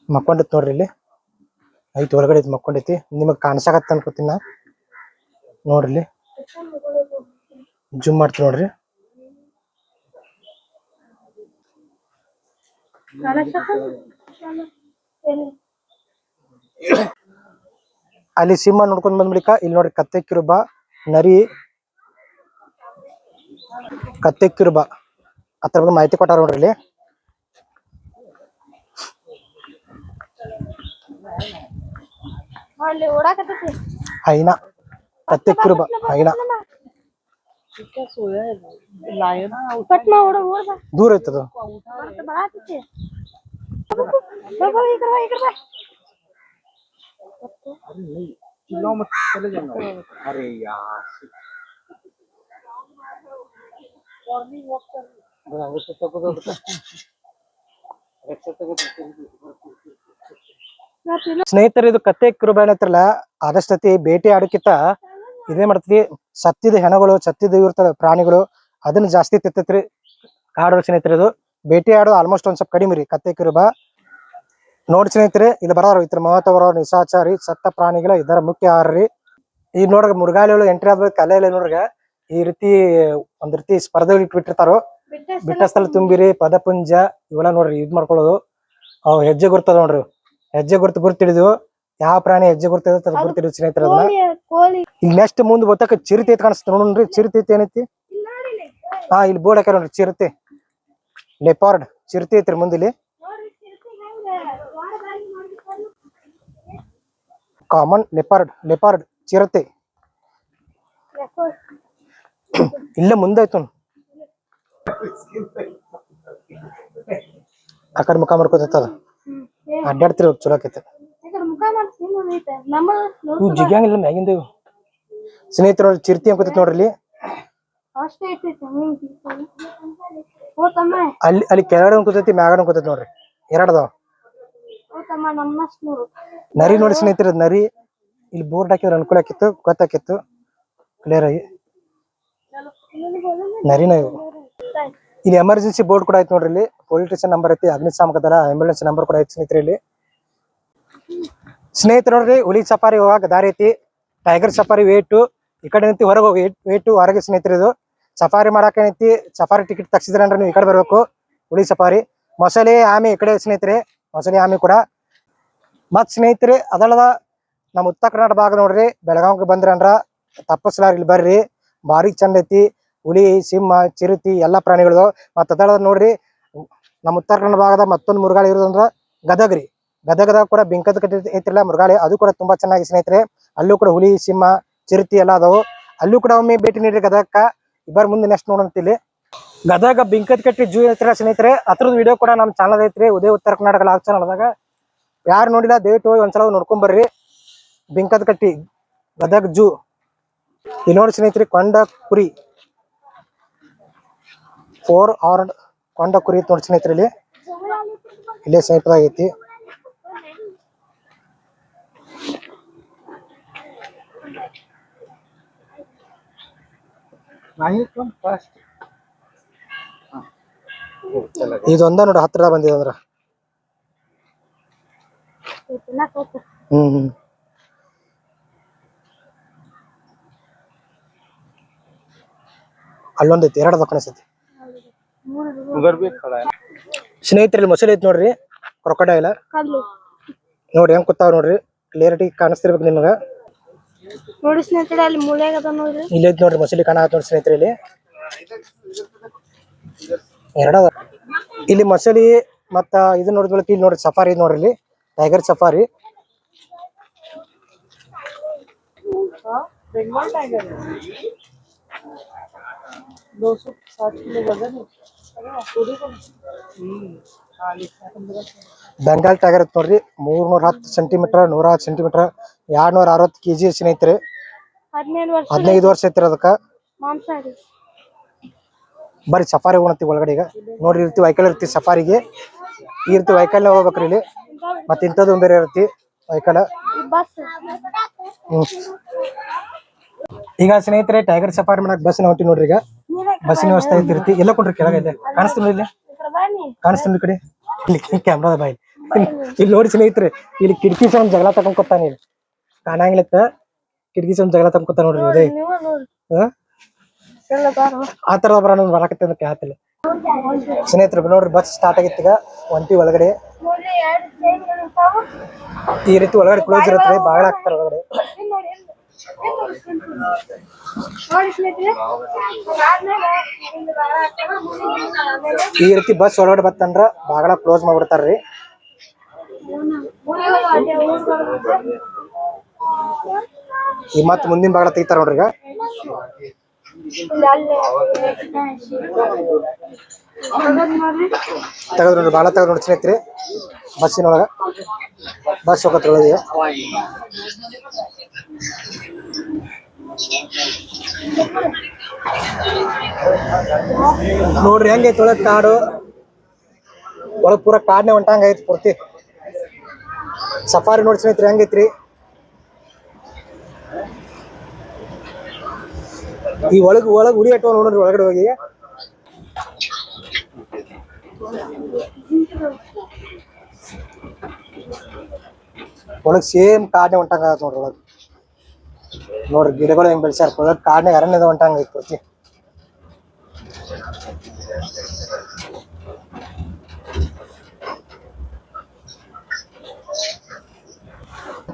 ಮಕ್ಕೊಂಡಿತ್ತು ಮಕ್ಕೊಂಡೈತಿ ನೋಡ್ರಿ ಇಲ್ಲಿ. ಐತಿ ಒಳಗಡೆ ಐತಿ ಮಕ್ಕೊಂಡೈತಿ ನಿಮಗ್ ಕಾಣಿಸಕತ್ತ ಅನ್ಕೋತೀನಿ ನಾ. ನೋಡ್ರಿ ಜೂಮ್ ಮಾಡ್ತೀನಿ ನೋಡ್ರಿ? ಅಲ್ಲಿ ಸಿಂಹ ನೋಡ್ಕೊಂಡ್ ಬಂದ್ ಬಳಿಕ ಇಲ್ಲಿ ನೋಡ್ರಿ ಕತ್ತೆ ಕಿರುಬ ನರಿ ಕತ್ತೆ ಕಿರುಬ ಅದ್ರ ಬಗ್ಗೆ ಮಾಹಿತಿ ಕೊಟ್ಟಾರ ನೋಡ್ರಿ ಇಲ್ಲಿ ಹೈನಾ ಕತ್ತೆ ಕಿರುಬ ಹೈನಾ ದೂರ ಮಾ ಬಾ ಈ ಕಡೆ ಬಾ ಈ ಕಡೆ ಬಾ ಸ್ನೇಹಿತರೆ ಇದು ಕತ್ತೆ ಕಿರುಬಾಯಿನ ಹತ್ರಲ್ಲ ಆದಷ್ಟತಿ ಭೇಟಿ ಆಡೋಕ್ಕಿಂತ ಇದೇ ಮಾಡ್ತೀವಿ. ಸತ್ತಿದ ಹೆಣಗಳು ಸತ್ತಿದ ಇರ್ತವೆ ಪ್ರಾಣಿಗಳು ಅದನ್ನ ಜಾಸ್ತಿ ತಿತ್ತೈತ್ರಿ ಕಾಡು ಸ್ನೇಹಿತರ ಇದು ಭೇಟಿ ಆಡೋದು ಆಲ್ಮೋಸ್ಟ್ ಒಂದ್ ಸ್ವಲ್ಪ ಕಡಿಮೆ ರೀ ಕತ್ತೆ ಕಿರುಬ. ನೋಡಿ ಸ್ನೇಹಿತರೆ ಇಲ್ಲಿ ಬರೋರು ಇತರ ಮಹತ್ವ ನಿಶಾಚಾರಿ ಸತ್ತ ಪ್ರಾಣಿಗಳ ಇದರ ಮುಖ್ಯ ಆಹಾರರಿ ಈ ಈಗ ನೋಡ್ರಿ ಮುರುಗಾಳಿಗಳು ಎಂಟ್ರಿ ಕಲೆ ಇಲ್ಲ ನೋಡ್ರಿ ಈ ರೀತಿ ಒಂದ್ ರೀತಿ ಸ್ಪರ್ಧೆ ಇಟ್ಬಿಟ್ಟಿರ್ತಾರೋ. ಬಿಟ್ಟ ಸ್ಥಳ ತುಂಬಿರಿ ಪದಪುಂಜ ಇವೆಲ್ಲ ನೋಡ್ರಿ ಇದ್ ಮಾಡ್ಕೊಳ್ಳೋದು. ಅವ್ ಹೆಜ್ಜೆ ಗುರ್ತದ ನೋಡ್ರಿ. ಹೆಜ್ಜೆ ಗುರ್ತು ಗುರ್ತಿಡಿದು ಯಾವ ಪ್ರಾಣಿ ಹೆಜ್ಜೆ ಗುರ್ತಿದ ಅದ್ ಸ್ನೇಹಿತರ ಈಗ ನೆಕ್ಸ್ಟ್ ಮುಂದ್ ಗೊತ್ತಾಕ ಚಿರತೆ ಐತ್ ಕಾಣಿಸ್ತ ನೋಡ್ರಿ ಚಿರತೆ ಐತಿ ಏನೈತಿ? ಹಾ ಇಲ್ಲಿ ಬೋರ್ಡ್ ಹಾಕ್ಯಾರ ನೋಡ್ರಿ ಚಿರತೆ. ಲೆಪಾರ್ಡ್ ಚಿರತೆ ಐತ್ರಿ ಮುಂದ್ ಇಲ್ಲಿ ಕಾಮನ್ ಲೆಪಾರ್ಡ್ ಲೆಪಾರ್ಡ್ ಚಿರತೆ. ಇಲ್ಲೇ ಮುಂದೆ ಆಯ್ತು ಮುಖ ಮಾಡ್ಕೋತದ ಅಡ್ಡಾಡ್ತಿರ ಚಲೋ ಆಕೈತೆ. ಇವು ಜಿಗ್ಯಾಂಗಿಲ್ಲ ಮ್ಯಾಗಿಂದ ಸ್ನೇಹಿತರು ಚಿರತೆ ಅನ್ಕೋತೈತಿ ನೋಡ್ರಿ ಅಲ್ಲಿ ಅಲ್ಲಿ ಕೆಳಗಡೆ ಅನ್ಕೋತೈತಿ, ಮ್ಯಾಗಡೆ ಅನ್ಕೋತೈತಿ ನೋಡ್ರಿ. ಎರಡ್ ನೂರು ನೋಡಿ ಸ್ನೇಹಿತರೆ, ನರಿ ಇಲ್ಲಿ ಬೋರ್ಡ್ ಹಾಕಿದ್ರೆ ಅನುಕೂಲ ಆಕಿತ್ತು ಗೊತ್ತಾಕಿತ್ತು. ಕ್ಲಿಯರ್ ಆಗಿ. ನರಿನ ಇವು ಇಲ್ಲಿ ಎಮರ್ಜೆನ್ಸಿ ಬೋರ್ಡ್ ಕೂಡ ಐತಿ ನೋಡ್ರಿ ಇಲ್ಲಿ. ಪೊಲೀಸ್ ಸ್ಟೇಷನ್ ನಂಬರ್ ಐತಿ ಅಗ್ನಿಶಾಮಕ ದಳ ಆಂಬ್ಯುಲೆನ್ಸ್ ನಂಬರ್ ಕೂಡ ಐತಿ ಸ್ನೇಹಿತರೆ ಇಲ್ಲಿ. ಸ್ನೇಹಿತರು ನೋಡ್ರಿ, ಹುಲಿ ಸಫಾರಿ ಹೋಗಾಕ ದಾರಿ ಐತಿ. ಟೈಗರ್ ಸಫಾರಿ ವೇಟು ಈ ಕಡೆ ನಿಂತಿ ಹೊರಗೆ ಹೋಗಿ ವೇಟು ಹೊರಗೆ ಸ್ನೇಹಿತರ ಇದು. ಸಫಾರಿ ಮಾಡಾಕ ನಿಂತಿ ಸಫಾರಿ ಟಿಕೆಟ್ ತಗ್ಸಿದ್ರೆ ಅಂದ್ರೆ ನೀವು ಈ ಕಡೆ ಬರಬೇಕು. ಹುಲಿ ಸಫಾರಿ ಮೊಸಳೆ ಆಮೆ ಈ ಕಡೆ ಸ್ನೇಹಿತರೆ, ಮೊಸಳೆ ಆಮೆ ಕೂಡ. ಮತ್ ಸ್ನೇಹಿತರೆ, ಅದಲ್ಲದ ನಮ್ಮ ಉತ್ತರ ಕರ್ನಾಟಕ ಭಾಗ ನೋಡ್ರಿ, ಬೆಳಗಾವಿಗೆ ಬಂದ್ರಂದ್ರ ತಪ್ಪಸ್ಲಾರ ಇಲ್ಲಿ ಬರ್ರಿ, ಭಾರಿ ಚಂದ ಐತಿ, ಹುಲಿ, ಸಿಂಹ, ಚಿರತಿ ಎಲ್ಲಾ ಪ್ರಾಣಿಗಳು ಮತ್ತ ಅದಲ್ಲದ ನೋಡ್ರಿ, ನಮ್ಮ ಉತ್ತರ ಕನ್ನಡ ಭಾಗದ ಮತ್ತೊಂದು ಮುರುಗಾಳಿ ಇರೋದಂದ್ರ ಗದಗ ರೀ ಗದಗದಾಗ ಕೂಡ ಬಿಂಕದ ಕಟ್ಟಿ ಐತಿಲ್ಲ ಮುರುಗಾಳಿ ಅದು ಕೂಡ ತುಂಬಾ ಚೆನ್ನಾಗಿ ಸ್ನೇಹಿತರೆ. ಅಲ್ಲೂ ಕೂಡ ಹುಲಿ, ಸಿಂಹ, ಚಿರತಿ ಎಲ್ಲ ಅದಾವು. ಅಲ್ಲೂ ಕೂಡ ಒಮ್ಮೆ ಭೇಟಿ ನೀಡ್ರಿ ಗದಗಕ್ಕ. ಇಬ್ಬರ ಮುಂದೆ ನೆಕ್ಸ್ಟ್ ನೋಡಂತಿಲ್ಲಿ ಗದಗ ಬಿಂಕದ ಕಟ್ಟಿ ಜೂ ಐತಿಲ್ಲ ಸ್ನೇಹಿತರೆ, ಅದ್ರದ್ದು ವಿಡಿಯೋ ಕೂಡ ನಮ್ಮ ಚಾನಲ್ ಐತ್ರಿ. ಉದಯ ಉತ್ತರ ಕರ್ನಾಟಕ ಲಾಗ್ ಚಾನಲ್ದಾಗ ಯಾರು ನೋಡಿಲ್ಲ ದಯವಿಟ್ಟು ಹೋಗಿ ಒಂದ್ಸಲ ನೋಡ್ಕೊಂಡ್ ಬರ್ರಿ. ಬಿಂಕದ ಕಟ್ಟಿ ಗದಗ್ ಜೂ. ಇಲ್ಲಿ ನೋಡಿ ಸ್ನೇಹಿತರೆ ಕೊಂಡ ಕುರಿ ಫೋರ್ ಆರ್ಡ್ ಕೊಂಡ ಕುರಿ ನೋಡಿ ಸ್ನೇಹಿತರೆ ಇಲ್ಲಿ. ಇಲ್ಲೇ ಸಮೀಪದಾಗೈತಿ ಇದೊಂದ ನೋಡ್ರಿ ಹತ್ರ ಬಂದಿದೆ ಅಂದ್ರ. ಹ್ಮ್ ಹ್ಮ್ ಅಲ್ಲೊಂದ್ ಐತಿ ಎರಡು ಕಾಣಿಸ್ತೈತಿ ಸ್ನೇಹಿತರಲ್ಲಿ ಮೊಸಳೆ ಐತಿ ನೋಡ್ರಿ ಕ್ರೊಕೊಡೈಲ. ಇಲ್ಲ ನೋಡ್ರಿ ಹೆಂಗ್ ಕೂತಾವ್ ನೋಡ್ರಿ ಕ್ಲಿಯರಿಟಿ ಕಾಣಿಸ್ತಿರ್ಬೇಕು ನಿಮಗ. ನೋಡಿ ಸ್ನೇಹಿತರೆ ಅಲ್ಲಿ ಮೂಲೆಯಾಗ ಅದ ನೋಡ್ರಿ. ಇಲ್ಲಿ ಐತಿ ನೋಡ್ರಿ ಮೊಸಳೆ ಕಾಣ ನೋಡ್ರಿ ಸ್ನೇಹಿತರೆ ಇಲ್ಲಿ. ಎರಡದ. ಇಲ್ಲಿ ಮೊಸಳಿ ಮತ್ತ ಇದು ನೋಡಿದ್ಮೇಲೆ ಇಲ್ಲಿ ನೋಡ್ರಿ ಸಫಾರಿ ನೋಡ್ರಿ ಇಲ್ಲಿ. Tiger safari. ಬೆಂಗಾಲ್ ಟೈಗರ್ ಐತಿ ನೋಡ್ರಿ ಮೂರ್ನೂರ ಹತ್ತು ಸೆಂಟಿಮೀಟರ್ ನೂರ ಹತ್ತು ಸೆಂಟಿಮೀಟರ್ ಎರಡ್ನೂರ ಅರವತ್ ಕೆಜಿ ಸ್ನೇಹಿತರೆ ಹದಿನೈದು ವರ್ಷ ಹದಿನೈದು ವರ್ಷ ಐತ್ರಿ ಅದಕ್ಕ. ಬರಿ ರೀ ಬರ್ರಿ ಸಫಾರಿ ಹೋಗಣತಿ ಒಳಗಡೆ ಈಗ. ನೋಡ್ರಿ ಇರ್ತೀವಿ ವೈಕಲ್ ಇರ್ತಿ ಸಫಾರಿಗೆ. ಈ ರೀತಿ ವೈಕಲ್ ಹೋಗ್ಬೇಕ್ರಿ ಇಲ್ಲಿ. ಮತ್ತೆ ಇಂಥದ್ದು ಬೇರೆ ಇರುತ್ತೆ. ಈ ಹ್ಮ್. ಈಗ ಸ್ನೇಹಿತರೆ ಟೈಗರ್ ಸಫಾರಿ ಮಾಡಕ್ ಬಸ್ ಹೊಂಟಿ ನೋಡ್ರಿ ಈಗ. ಬಸ್ಸಿನ ವ್ಯವಸ್ಥೆ ಐತಿರ್ತಿ ಎಲ್ಲ ಕೊಂಡ್ರಿ ಕೆಳಗೈತೆ ಕಾಣಿಸ್ತೀನಿ ಇಲ್ಲಿ? ಕಡೆ ಕಾಣಿಸ್ತೀನಿ ಕಡೆ? ಇಲ್ಲಿ ಕ್ಯಾಮ್ರಾದ ಬಾಯಿ. ಇಲ್ಲಿ ನೋಡಿ ಸ್ನೇಹಿತರೆ ಇಲ್ಲಿ ಕಿಟಕಿ ಸಹ ಜಗಳ ತಗೊಂಡ್ಕೊತಾನೆ ಇಲ್ಲಿ. ಕಾಣಂಗಿಲ್ಲತ್ತ. ಕಿಟಕಿ ಸಹ ಜಗಳ ತಗೊಂಡ್ಕೊತಾನ ನೋಡ್ರಿ ಬಾರೋ. ಆ ಬರೋಣ ಬರಾಕತ್ತೆ ಅಂತ ಕೇಳ್ತಿಲ್ಲ ಸ್ನೇಹಿತರು, ನೋಡ್ರಿ ಬಸ್ ಸ್ಟಾರ್ಟ್ ಆಗಿತ್ತು ಈಗ. ಒಂಟಿ ಒಳಗಡೆ. ಈ ರೀತಿ ಒಳಗಡೆ ಕ್ಲೋಸ್ ಇರುತ್ತೆ ಬಾಗಿಲು ಹಾಕ್ತಾರೆ ಒಳಗಡೆ. ಈ ರೀತಿ ಬಸ್ ಒಳಗಡೆ ಬತ್ತಂದ್ರ ಬಾಗಿಲ ಕ್ಲೋಸ್ ಮಾಡ್ಬಿಡ್ತಾರ್ರಿ ಈ ಮತ್ ಮುಂದಿನ ಬಾಗಿಲ ತೆಗಿತಾರ ನೋಡ್ರಿ ಈಗ. ಇಲ್ಲಿ ನೋಡಿ ನೋಡ್ರಿ ತೆಗೆದು ನೋಡಿ ಸ್ನೇಹಿತರೆ. ಬಸ್ಸಿನೊಳಗೆ. ಬಸ್ ಹೋಗತ್ರ ಒಳಗೆ ನೋಡ್ರಿ, ಹೆಂಗೈತಿ ಒಳಗ್ ಕಾಡು? ಒಳಗ್ ಪೂರ ಕಾಡನೆ ಹೊಂಟಂಗ ಐತಿ ಪೂರ್ತಿ. ಸಫಾರಿ ನೋಡಿ ಸ್ನೇಹಿತರೆ, ಹೆಂಗೈತ್ರಿ? ಈ ಒಳಗ್ ಒಳಗ್ ಉಡಿ ಅಟ್ಟ ನೋಡ್ರಿ ಒಳಗಡೆ ಹೋಗಿ. ಒಳಗ್ ಸೇಮ್ ಕಾಡ್ನೆ ಹೊಂಟಂಗ ಆಗತ್ ನೋಡ್ರಿ ಒಳಗ್. ನೋಡ್ರಿ ಗಿಡಗಳು ಹೆಂಗ್ ಬೆಳ್ಸ್ಯಾರ ಒಳಗ್ ಕಾಡ್ನಾಗ ಅರಣ್ಯದ ಹೊಂಟಂಗ ಐತಿ ಪೂರ್ತಿ.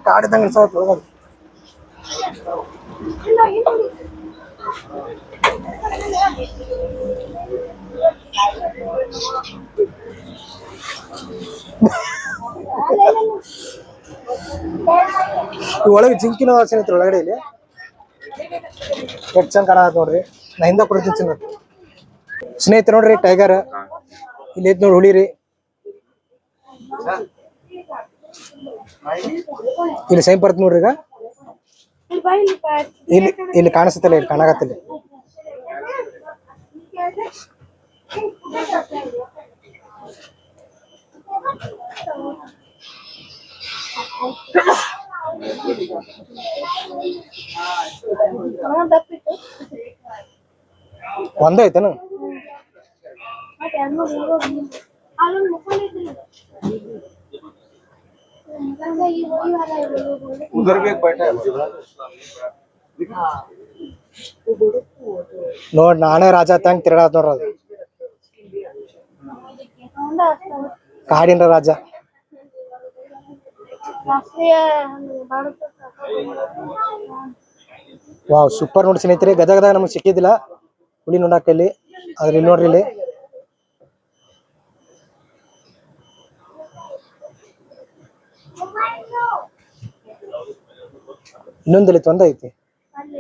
ಕಾಡಿದಂಗ ಅನ್ಸತ್ ಒಳಗ್ ಈ ಒಳಗೆ ಜಿಂಕಿನ ವಾಸನೆ ಐತ್ರಿ ಒಳಗಡೆ ಇಲ್ಲಿ. ಎಷ್ಟು ಚಂದ ಕಾಣತ್ ನೋಡ್ರಿ. ನಾ ಹಿಂದ ಕೊಡ್ತೀನಿ ಚಿನ್ನ ಸ್ನೇಹಿತರು ನೋಡ್ರಿ ಟೈಗರ್ ಇಲ್ಲಿ ಐತ್ ನೋಡಿ ಹುಲಿ ರೀ ಇಲ್ಲಿ ಸೈನ್ ಬರ್ತ ನೋಡ್ರಿ ಈಗ. ಇಲ್ಲಿ ಬಾ ಇಲ್ಲಿ ಬಾ. ಇಲ್ಲಿ भी एक बैठा है ಅವನ नाने राजा तंग. ನೋಡ್, ನಾನೇ ರಾಜ ತಂಗ್ ತಿರ್ಗಾತ್ ನೋಡ್ರಿ ಅದು. ಕಾಡಿನ ರಾಜ ವಾವ್ ಸೂಪರ್ ನೋಡಿ ಸ್ನೇಹಿತರೆ ಗದಗದಾಗ ನಮಗೆ ಸಿಕ್ಕಿದ್ದಿಲ್ಲ ಹುಳಿ ನೋಡಾಕ ಇಲ್ಲಿ ಆದ್ರೆ ಇಲ್ಲಿ ನೋಡ್ರಿ ಇಲ್ಲಿ ಇನ್ನೊಂದಲ್ಲಿ ಒಂದ ಐತಿ ಅಲ್ಲಿ ಮುಖಂಡದ ಮುಳಿದು ಇನ್ನೊಂದಲ್ಲಿ ಐತಿ ಅಲ್ಲಿ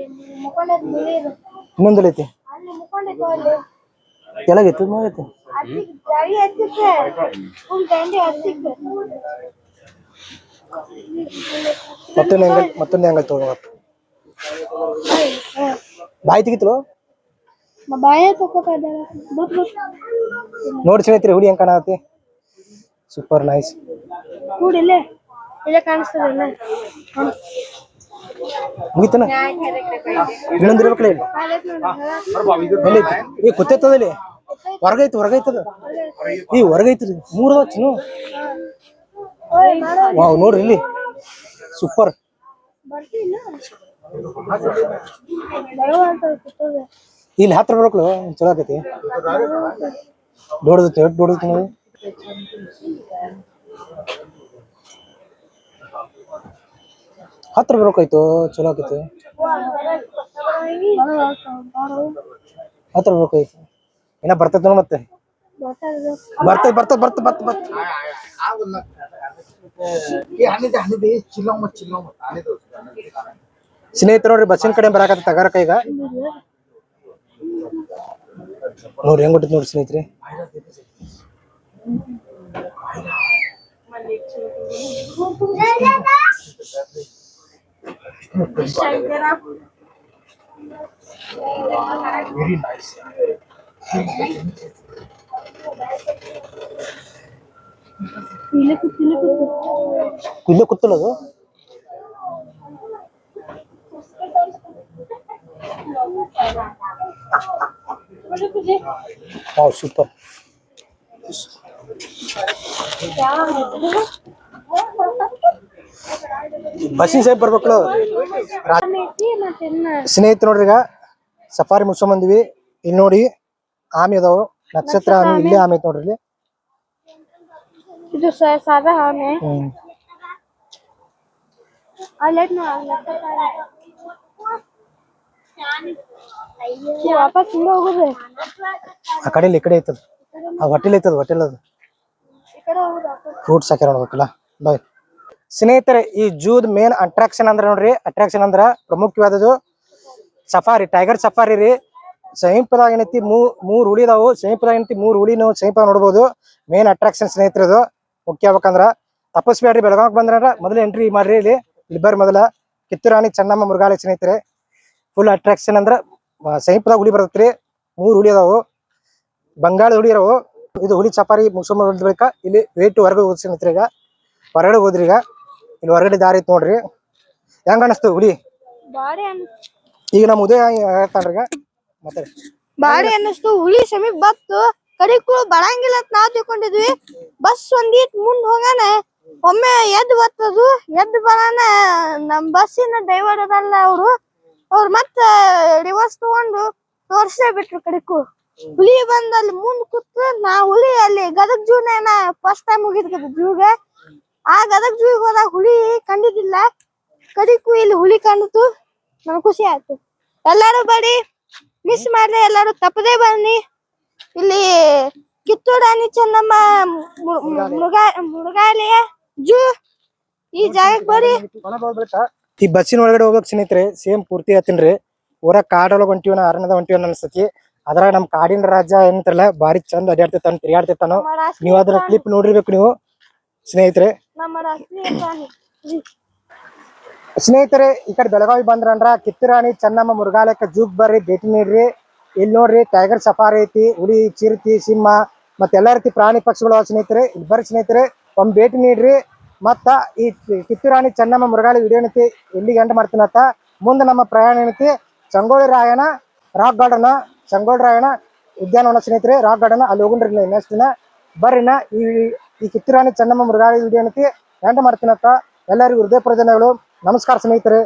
ಕೆಳಗೈತಿ ಐತಿ ದಂಡಿ ಹತ್ತಿಕ್ಕೆ. ಮತ್ತೊಂದು ಹೆಂಗಲ್ ಮತ್ತೊಂದು ಹೆಂಗಲ್ ತಗೋಬೇಕು ಬಾಯಿ ತೆಗಿತಲು ನೋಡಿ ಸ್ನೇಹಿತರೆ ಹುಡಿ ಹೆಂಗ್ ಕಾಣತಿ ಸೂಪರ್ ನೈಸ್ ಇಲ್ಲೇ ಕಾಣಿಸ್ತದೆ. ಮುಗಿತನ? ಇನ್ನೊಂದು ಇರ್ಬೇಕಲ್ಲ ಇಲ್ಲಿ ಹೊರಗೈತಿ, ಹೊರಗೈತದ? ಈ ಹೊರಗೈತ್ರಿ. ವಾವ್, ನೋಡ್ರಿ ಇಲ್ಲಿ. ಸೂಪರ್. ಇಲ್ಲಿ ಹತ್ರ ಬರ್ಬೇಕು ಚಲೋ ಆಕೈತಿ. ದೊಡ್ಡದೈತಿ ಎಷ್ಟು ನೋಡಿ ಹತ್ರ ಬರ್ಬೇಕಾಯ್ತು ಚಲೋ ಆಕೈತಿ ಹತ್ರ ಬರ್ಬೇಕಾಯ್ತು ಇನ್ನ ಬರ್ತೈತ ಮತ್ತೆ. ಬರ್ತೈತ್ ಬರ್ತ ಬರ್ತ ಬರ್ತ ಬರ್ತ ಸ್ನೇಹಿತರು ನೋಡ್ರಿ ಬಸ್ಸಿನ ಕಡೆ ಬರಾಕತ್ತ ತಗಾರಕ ಈಗ ನೋಡ್ರಿ ಹೆಂಗ್ ಬಿಟ್ಟೈತಿ ನೋಡ್ರಿ ಸ್ನೇಹಿತರೆ. ಇಲ್ಲಿ ಕೂತ್ ಇಲ್ಲಿ ಕೂತ್ ಇಲ್ಲೇ ಕೂತಲ್ಲ ಅದು ವಾವ್ ಸೂಪರ್ ಬಸ್ಸಿನ ಸೈಡ್ ಬರ್ಬೇಕು ಸ್ನೇಹಿತ ಸ್ನೇಹಿತರು ನೋಡ್ರಿ ಈಗ ಸಫಾರಿ ಮುಗಿಸ್ಕೊಂಬಂದ್ವಿ ಇಲ್ಲಿ ನೋಡಿ ಆಮೆ ಅದಾವು. ನಕ್ಷತ್ರ ಆಮೆ ಇಲ್ಲೇ ಆಮೆ. ಐತಿ ನೋಡ್ರಿ ಇಲ್ಲಿ. ಇದು ಸಾದಾ ಆಮೆ. ಆ ಕಡೆ ಈ ಕಡೆ ಐತದ. ಆ ಹೋಟೆಲ್ ಐತದ ಹೋಟೆಲ್ ಅದು ಫ್ರೂಟ್ಸ್ ಹಾಕ್ಯಾರ ನೋಡ್ಬೇಕಲ್ಲ. ಬಾಯ್ ಸ್ನೇಹಿತರೆ, ಈ ಜೂದ್ ಮೇನ್ ಅಟ್ರಾಕ್ಷನ್ ಅಂದ್ರೆ ನೋಡ್ರಿ ಅಟ್ರಾಕ್ಷನ್ ಅಂದ್ರ ಪ್ರಮುಖವಾದದ್ದು ಸಫಾರಿ ಟೈಗರ್ ಸಫಾರಿ ರೀ. ಸಮೀಪದಾಗ ಏನೈತಿ, ಮೂ, ಮೂರ್ ಹುಲಿ ಇದಾವು ಸಮೀಪದಾಗ ಏನೈತಿ, ಮೂರು ಹುಲಿ ನೀವು ಸಮೀಪ ನೋಡ್ಬೋದು. ಮೇನ್ ಅಟ್ರಾಕ್ಷನ್ ಸ್ನೇಹಿತರದು ಮುಖ್ಯ ಆಗ್ಬೇಕಂದ್ರ ತಪಸ್ಬೇಡ್ರಿ ಬೆಳಗಾವ್ ಬಂದ್ರ ಮೊದಲು ಎಂಟ್ರಿ ಮಾಡ್ರಿ ಇಲ್ಲಿ. ಇಲ್ಲಿ ಬರ್ರಿ ಮೊದಲ. ಕಿತ್ತೂರಾಣಿ ಚೆನ್ನಮ್ಮ ಮೃಗಾಲಯ ಸ್ನೇಹಿತರೆ. ಫುಲ್ ಅಟ್ರಾಕ್ಷನ್ ಅಂದ್ರ ಸಮೀಪದಾಗ ಹುಲಿ ಬರತ್ರಿ ಮೂರು ಹುಲಿ ಅದಾವು. ಬಂಗಾಳ ಹುಲಿ ಇದಾವು ಇದು ಹುಲಿ ಸಫಾರಿ ಮುಗಿಸ್ಕೊಂಡ್ ಇಲ್ಲಿ ವೇಟ್ ಹೊರಗೆ ಹೋದ್ ಸ್ನೇಹಿತರೆ ಈಗ. ಹೊರಗಡೆ ಹೋದ್ರಿ ಈಗ. ಇಲ್ಲಿ ಹೊರಗಡೆ ದಾರಿ ಐತಿ ನೋಡ್ರಿ. ಹೆಂಗ ಅನಸ್ತು ಹುಲಿ? ಬಾರಿ ಅನ್ ಈಗ ನಮ್ಮ ಉದಯ ಹೇಳ್ತಾನ್ರಿ ಈಗ. ಮತ್ತೆ ಬಾರಿ ಅನ್ನಿಸ್ತು ಹುಲಿ ಸಮೀಪ ಬತ್ತು ಕಡಿಕು ಬರಂಗಿಲ್ಲ ಅಂತ ನಾವ್ ತಿಳ್ಕೊಂಡಿದ್ವಿ. ಬಸ್ ಒಂದೀಟ್ ಮುಂದ್ ಹೋಗಾನ ಒಮ್ಮೆ ಎದ್ ಬತ್ತದು. ಎದ್ ಬರಾನ ನಮ್ ಬಸ್ಸಿನ ಡ್ರೈವರ್ ಅದಲ್ಲ ಅವ್ರು. ಅವ್ರು ಮತ್ತ ರಿವರ್ಸ್ ತಗೊಂಡು ತೋರ್ಸೇ ಬಿಟ್ರು ಕಡಿಕು ಹುಲಿ ಬಂದ್ ಅಲ್ಲಿ ಮುಂದ್ ಕೂತ್ ನಾ ಹುಲಿ ಅಲ್ಲಿ ಗದಗ ಜೂನ ಫಸ್ಟ್ ಟೈಮ್ ಹೋಗಿದ್ ಜೂಗ ಆ ಗದಗ ಜೂಗ್ ಹೋದಾಗ ಹುಲಿ ಕಂಡಿದ್ದಿಲ್ಲ. ಕಡಿಕು ಇಲ್ಲಿ ಹುಲಿ ಕಂಡಿತು. ನನ್ ಖುಷಿ ಆಯ್ತು. ಎಲ್ಲಾರು ಬಡಿ ಮಿಸ್ ಮಾಡ್ದೆ ಎಲ್ಲಾರು ತಪ್ಪದೇ ಬನ್ನಿ. ಇಲ್ಲಿ ಕಿತ್ತೂರು ರಾಣಿ ಚೆನ್ನಮ್ಮ ಮೃಗಾ- ಮೃಗಾಲಯ ಜೂ. ಈ ಜಾಗಕ್ಕೆ ಬರ್ರಿ ಈ ಬಸ್ಸಿನ ಒಳಗಡೆ ಹೋಗ್ಬೇಕು ಸ್ನೇಹಿತರೆ. ಸೇಮ್ ಪೂರ್ತಿ ಹತ್ತಿನ್ರಿ ಊರ ಕಾಡೊಳಗ ಹೊಂಟಿವನ ಅರಣ್ಯದ ಹೊಂಟಿವನ ಅನ್ಸತಿ ಅದ್ರಾಗ ನಮ್ ಕಾಡಿನ ರಾಜ್ಯ ಏನಂತಾರಲ್ಲ ಬಾರಿ ಚಂದ ಅಡ್ಯಾಡ್ತಿರ್ತಾನ ತಿರ್ಗಾಡ್ತಿರ್ತಾನೋ ನೀವ್ ಅದನ್ನ ಕ್ಲಿಪ್ ನೋಡಿರ್ಬೇಕು ನೀವು. ಸ್ನೇಹಿತರೆ. ಸ್ನೇಹಿತರೆ ಈ ಕಡೆ ಬೆಳಗಾವಿ ಬಂದ್ರಂದ್ರ ಕಿತ್ತೂರಾಣಿ ಚೆನ್ನಮ್ಮ ಮೃಗಾಲಯಕ್ಕೆ ಜೂಗ್ ಬರ್ರಿ ಭೇಟಿ ನೀಡ್ರಿ. ಇಲ್ಲಿ ನೋಡ್ರಿ ಟೈಗರ್ ಸಫಾರಿ ಐತಿ ಹುಲಿ ಚಿರತಿ ಸಿಂಹ ಮತ್ತೆ ಎಲ್ಲಾ ರೀತಿ ಪ್ರಾಣಿ ಪಕ್ಷಿಗಳು ಸ್ನೇಹಿತರೆ. ಇಲ್ಲಿ ಬರ್ರಿ ಸ್ನೇಹಿತರೆ ಒಮ್ಮೆ ಭೇಟಿ ನೀಡ್ರಿ. ಮತ್ತ ಈ ಕಿತ್ತೂರಾಣಿ ಚೆನ್ನಮ್ಮ ಮೃಗಾಲಯ ವಿಡಿಯೋ ಏನೈತಿ ಎಲ್ಲಿಗೆ ಎಂಡ್ ಮಾಡ್ತೀನತ್ತ ಮುಂದೆ ನಮ್ಮ ಪ್ರಯಾಣ ಏನೈತಿ ಚಂಗೋಳಿ ರಾಯಣ ರಾಕ್ ಗಾರ್ಡನ್ ಚಂಗೋಳಿ ರಾಯಣ ಉದ್ಯಾನವನ ಸ್ನೇಹಿತರೆ ರಾಕ್ ಗಾರ್ಡನ್ ಅಲ್ಲಿ ಹೋಗುಣ್ರಿ ನೆಕ್ಸ್ಟ್ ದಿನ. ಬರ್ರಿನ ಈ ಈ ಕಿತ್ತೂರಾಣಿ ಚೆನ್ನಮ್ಮ ಮೃಗಾಲಯ ವಿಡಿಯೋ ಏನೈತಿ ಎಂಟ ಮಾಡ್ತೀನತ್ತ ಎಲ್ಲರಿಗೂ ಹೃದಯ ಪ್ರಜನೆಗಳು ನಮಸ್ಕಾರ ಸ್ನೇಹಿತರೆ.